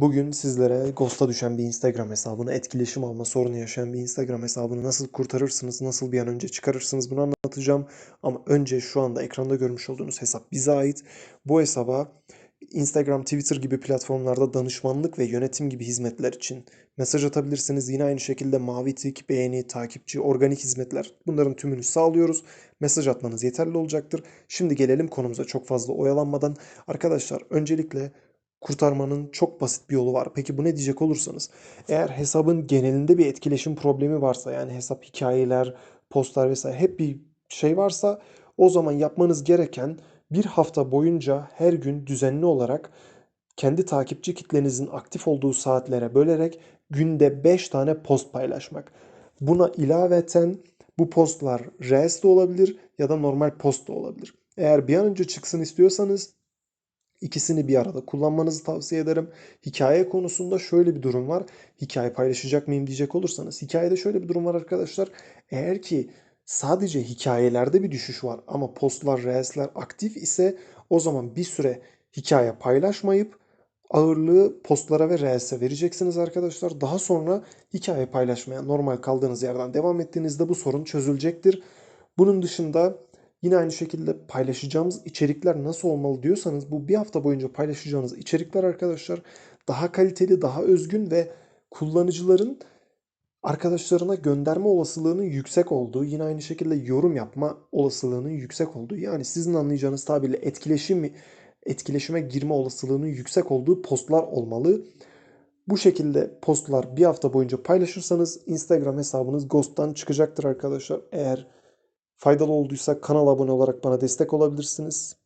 Bugün sizlere Ghost'a düşen bir Instagram hesabını, etkileşim alma sorunu yaşayan bir Instagram hesabını nasıl kurtarırsınız, nasıl bir an önce çıkarırsınız bunu anlatacağım. Ama önce şu anda ekranda görmüş olduğunuz hesap bize ait. Bu hesaba Instagram, Twitter gibi platformlarda danışmanlık ve yönetim gibi hizmetler için mesaj atabilirsiniz. Yine aynı şekilde mavi tik, beğeni, takipçi, organik hizmetler bunların tümünü sağlıyoruz. Mesaj atmanız yeterli olacaktır. Şimdi gelelim konumuza çok fazla oyalanmadan. Arkadaşlar öncelikle kurtarmanın çok basit bir yolu var. Peki bu ne diyecek olursanız eğer hesabın genelinde bir etkileşim problemi varsa yani hesap hikayeler, postlar vesaire hep bir şey varsa o zaman yapmanız gereken bir hafta boyunca her gün düzenli olarak kendi takipçi kitlenizin aktif olduğu saatlere bölerek günde 5 tane post paylaşmak. Buna ilaveten bu postlar Reels de olabilir ya da normal post da olabilir. Eğer bir an önce çıksın istiyorsanız İkisini bir arada kullanmanızı tavsiye ederim. Hikaye konusunda şöyle bir durum var. Hikaye paylaşacak mıyım diyecek olursanız. Hikayede şöyle bir durum var arkadaşlar. Eğer ki sadece hikayelerde bir düşüş var ama postlar, reelsler aktif ise o zaman bir süre hikaye paylaşmayıp ağırlığı postlara ve reels'e vereceksiniz arkadaşlar. Daha sonra hikaye paylaşmaya normal kaldığınız yerden devam ettiğinizde bu sorun çözülecektir. Bunun dışında Yine aynı şekilde paylaşacağımız içerikler nasıl olmalı diyorsanız bu bir hafta boyunca paylaşacağınız içerikler arkadaşlar daha kaliteli, daha özgün ve kullanıcıların arkadaşlarına gönderme olasılığının yüksek olduğu, yine aynı şekilde yorum yapma olasılığının yüksek olduğu, yani sizin anlayacağınız tabirle etkileşim etkileşime girme olasılığının yüksek olduğu postlar olmalı. Bu şekilde postlar bir hafta boyunca paylaşırsanız Instagram hesabınız Ghost'tan çıkacaktır arkadaşlar. Eğer Faydalı olduysa kanala abone olarak bana destek olabilirsiniz.